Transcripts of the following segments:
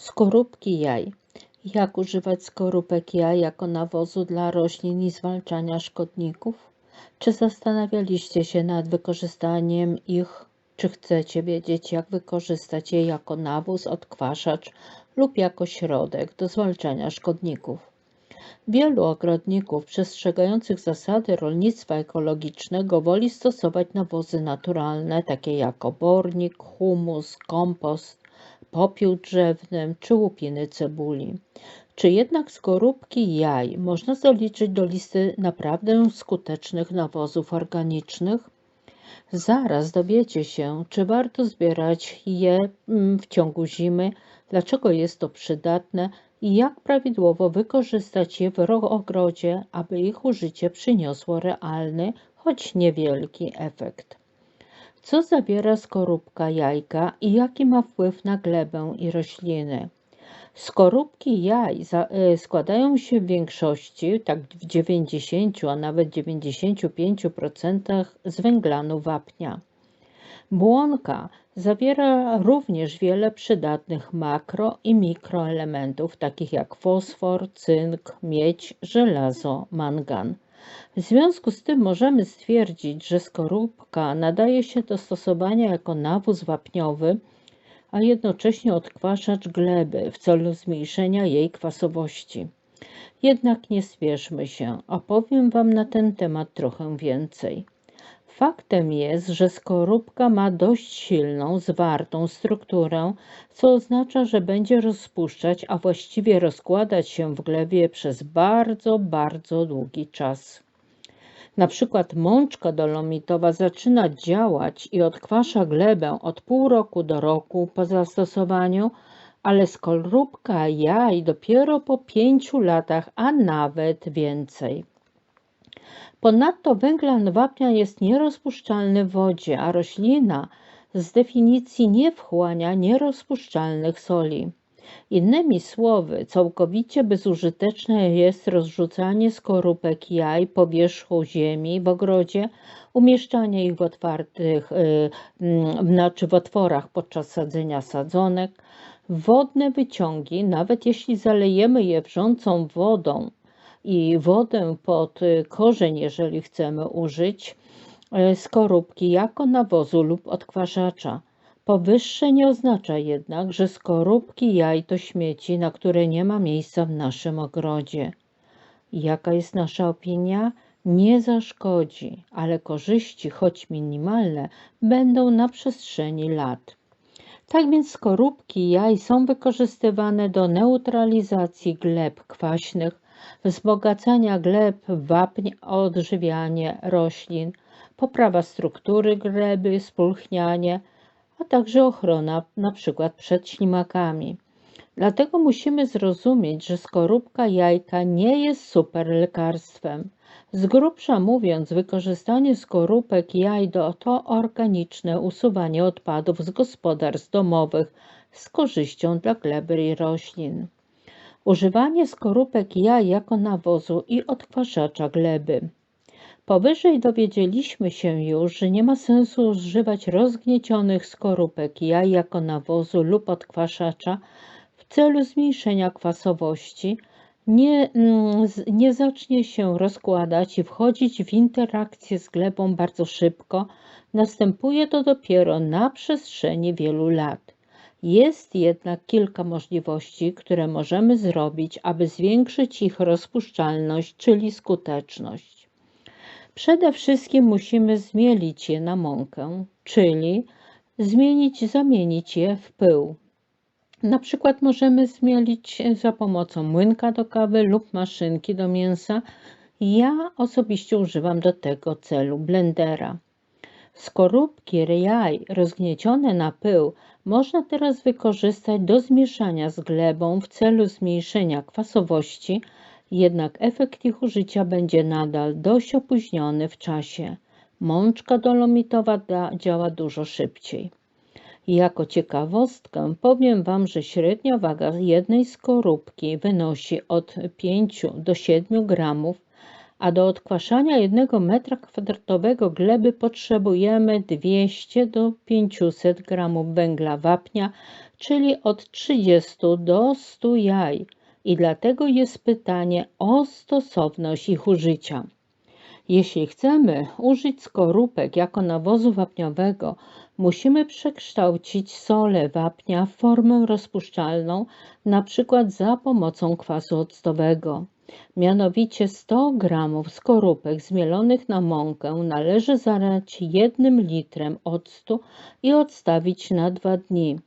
Skorupki jaj. Jak używać skorupek jaj jako nawozu dla roślin i zwalczania szkodników? Czy zastanawialiście się nad wykorzystaniem ich? Czy chcecie wiedzieć, jak wykorzystać je jako nawóz, odkwaszacz lub jako środek do zwalczania szkodników? Wielu ogrodników przestrzegających zasady rolnictwa ekologicznego woli stosować nawozy naturalne, takie jak obornik, humus, kompost, popiół drzewny czy łupiny cebuli. Czy jednak skorupki jaj można zaliczyć do listy naprawdę skutecznych nawozów organicznych? Zaraz dowiecie się, czy warto zbierać je mm, w ciągu zimy, dlaczego jest to przydatne i jak prawidłowo wykorzystać je w ogrodzie, aby ich użycie przyniosło realny, choć niewielki efekt. Co zawiera skorupka jajka i jaki ma wpływ na glebę i rośliny? Skorupki jaj e, składają się w większości, tak w 90, a nawet 95% z węglanu wapnia. Błonka zawiera również wiele przydatnych makro i mikroelementów, takich jak fosfor, cynk, miedź, żelazo, mangan. W związku z tym możemy stwierdzić, że skorupka nadaje się do stosowania jako nawóz wapniowy, a jednocześnie odkwaszacz gleby w celu zmniejszenia jej kwasowości. Jednak nie spieszmy się, opowiem Wam na ten temat trochę więcej. Faktem jest, że skorupka ma dość silną, zwartą strukturę, co oznacza, że będzie rozpuszczać, a właściwie rozkładać się w glebie przez bardzo, bardzo długi czas. Na przykład mączka dolomitowa zaczyna działać i odkwasza glebę od pół roku do roku po zastosowaniu, ale skorupka jaj dopiero po pięciu latach, a nawet więcej. Ponadto węglan wapnia jest nierozpuszczalny w wodzie, a roślina z definicji nie wchłania nierozpuszczalnych soli. Innymi słowy, całkowicie bezużyteczne jest rozrzucanie skorupek jaj po wierzchu ziemi w ogrodzie, umieszczanie ich w otwartych, znaczy w otworach podczas sadzenia sadzonek. Wodne wyciągi, nawet jeśli zalejemy je wrzącą wodą, i wodę pod y, korzeń, jeżeli chcemy użyć y, skorupki jako nawozu lub odkwaszacza. Powyższe nie oznacza jednak, że skorupki jaj to śmieci, na które nie ma miejsca w naszym ogrodzie. Jaka jest nasza opinia? Nie zaszkodzi, ale korzyści, choć minimalne, będą na przestrzeni lat. Tak więc skorupki jaj są wykorzystywane do neutralizacji gleb kwaśnych, wzbogacania gleb, wapń, odżywianie roślin, poprawa struktury gleby, spulchnianie, a także ochrona np. przed ślimakami. Dlatego musimy zrozumieć, że skorupka jajka nie jest super lekarstwem. Z grubsza mówiąc, wykorzystanie skorupek jaj do to organiczne usuwanie odpadów z gospodarstw domowych z korzyścią dla gleby i roślin. Używanie skorupek jaj jako nawozu i odkwaszacza gleby. Powyżej dowiedzieliśmy się już, że nie ma sensu używać rozgniecionych skorupek jaj jako nawozu lub odkwaszacza w celu zmniejszenia kwasowości. Nie, mm, nie zacznie się rozkładać i wchodzić w interakcję z glebą bardzo szybko. Następuje to dopiero na przestrzeni wielu lat. Jest jednak kilka możliwości, które możemy zrobić, aby zwiększyć ich rozpuszczalność, czyli skuteczność. Przede wszystkim musimy zmielić je na mąkę, czyli zmienić, zamienić je w pył. Na przykład możemy zmielić za pomocą młynka do kawy lub maszynki do mięsa. Ja osobiście używam do tego celu blendera. Skorupki jaj rozgniecione na pył można teraz wykorzystać do zmieszania z glebą w celu zmniejszenia kwasowości, jednak efekt ich użycia będzie nadal dość opóźniony w czasie. Mączka dolomitowa działa dużo szybciej. Jako ciekawostkę powiem Wam, że średnia waga jednej skorupki wynosi od 5 do 7 gramów, a do odkwaszania 1 m2 gleby potrzebujemy 200 do 500 g węgla wapnia, czyli od 30 do 100 jaj. I dlatego jest pytanie o stosowność ich użycia. Jeśli chcemy użyć skorupek jako nawozu wapniowego, musimy przekształcić solę wapnia w formę rozpuszczalną, np. za pomocą kwasu octowego. Mianowicie 100 g skorupek zmielonych na mąkę należy zalać jednym litrem octu i odstawić na dwa dni.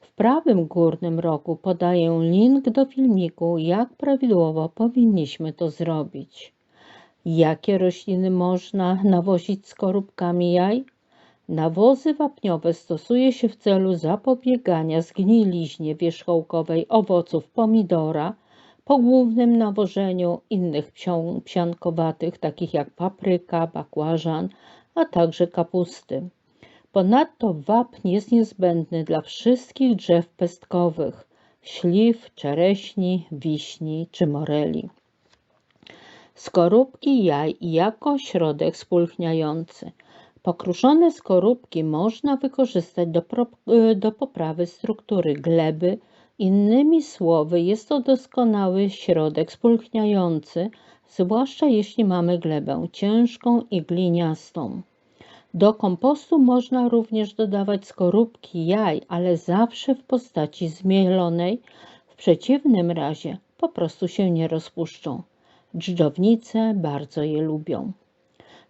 W prawym górnym rogu podaję link do filmiku, jak prawidłowo powinniśmy to zrobić. Jakie rośliny można nawozić skorupkami jaj? Nawozy wapniowe stosuje się w celu zapobiegania zgniliźnie wierzchołkowej owoców pomidora po głównym nawożeniu innych psiankowatych, takich jak papryka, bakłażan, a także kapusty. Ponadto wapń jest niezbędny dla wszystkich drzew pestkowych, śliw, czereśni, wiśni czy moreli. Skorupki jaj jako środek spulchniający. Pokruszone skorupki można wykorzystać do, y, do poprawy struktury gleby. Innymi słowy, jest to doskonały środek spulchniający, zwłaszcza jeśli mamy glebę ciężką i gliniastą. Do kompostu można również dodawać skorupki jaj, ale zawsze w postaci zmielonej. W przeciwnym razie po prostu się nie rozpuszczą. Dżdżownice bardzo je lubią.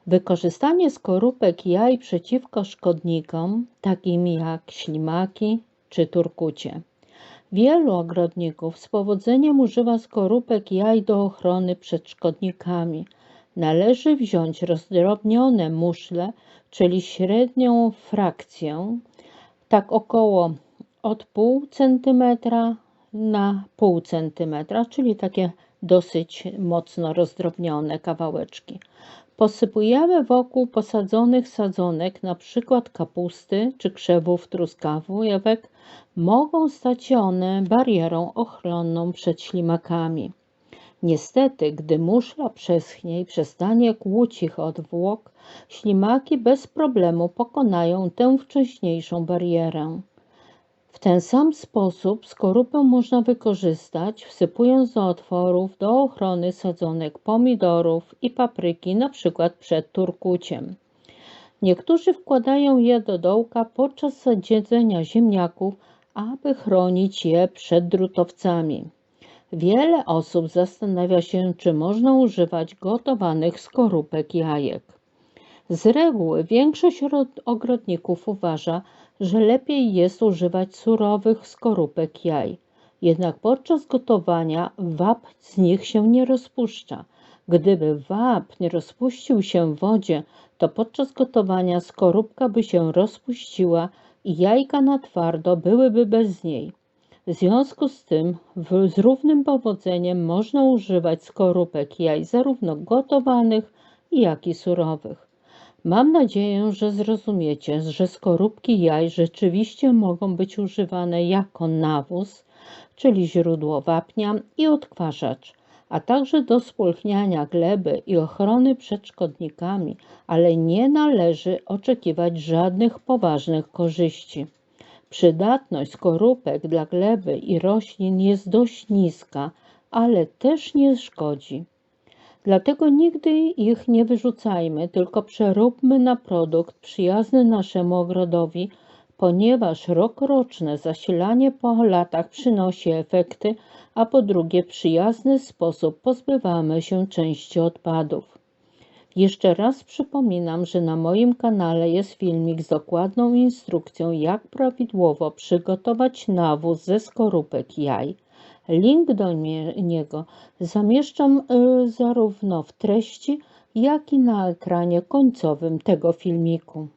Wykorzystanie skorupek jaj przeciwko szkodnikom, takim jak ślimaki czy turkucie. Wielu ogrodników z powodzeniem używa skorupek jaj do ochrony przed szkodnikami. Należy wziąć rozdrobnione muszle, czyli średnią frakcję, tak około od pół centymetra na pół centymetra, czyli takie dosyć mocno rozdrobnione kawałeczki. Posypujemy wokół posadzonych sadzonek, przykład kapusty czy krzewów truskawek, mogą stać się one barierą ochronną przed ślimakami. Niestety, gdy muszla przeschnie i przestanie kłuć ich odwłok, ślimaki bez problemu pokonają tę wcześniejszą barierę. W ten sam sposób skorupę można wykorzystać, wsypując do otworów do ochrony sadzonek pomidorów i papryki, np. przed turkuciem. Niektórzy wkładają je do dołka podczas sadzenia ziemniaków, aby chronić je przed drutowcami. Wiele osób zastanawia się, czy można używać gotowanych skorupek jajek. Z reguły większość ogrodników uważa, że lepiej jest używać surowych skorupek jaj. Jednak podczas gotowania wapń z nich się nie rozpuszcza. Gdyby wapń rozpuścił się w wodzie, to podczas gotowania skorupka by się rozpuściła i jajka na twardo byłyby bez niej. W związku z tym w, z równym powodzeniem można używać skorupek jaj zarówno gotowanych, jak i surowych. Mam nadzieję, że zrozumiecie, że skorupki jaj rzeczywiście mogą być używane jako nawóz, czyli źródło wapnia i odkwarzacz, a także do spulchniania gleby i ochrony przed szkodnikami, ale nie należy oczekiwać żadnych poważnych korzyści. Przydatność skorupek dla gleby i roślin jest dość niska, ale też nie szkodzi. Dlatego nigdy ich nie wyrzucajmy, tylko przeróbmy na produkt przyjazny naszemu ogrodowi, ponieważ rokroczne zasilanie po latach przynosi efekty, a po drugie w przyjazny sposób pozbywamy się części odpadów. Jeszcze raz przypominam, że na moim kanale jest filmik z dokładną instrukcją, jak prawidłowo przygotować nawóz ze skorupek jaj. Link do niego zamieszczam y, zarówno w treści, jak i na ekranie końcowym tego filmiku.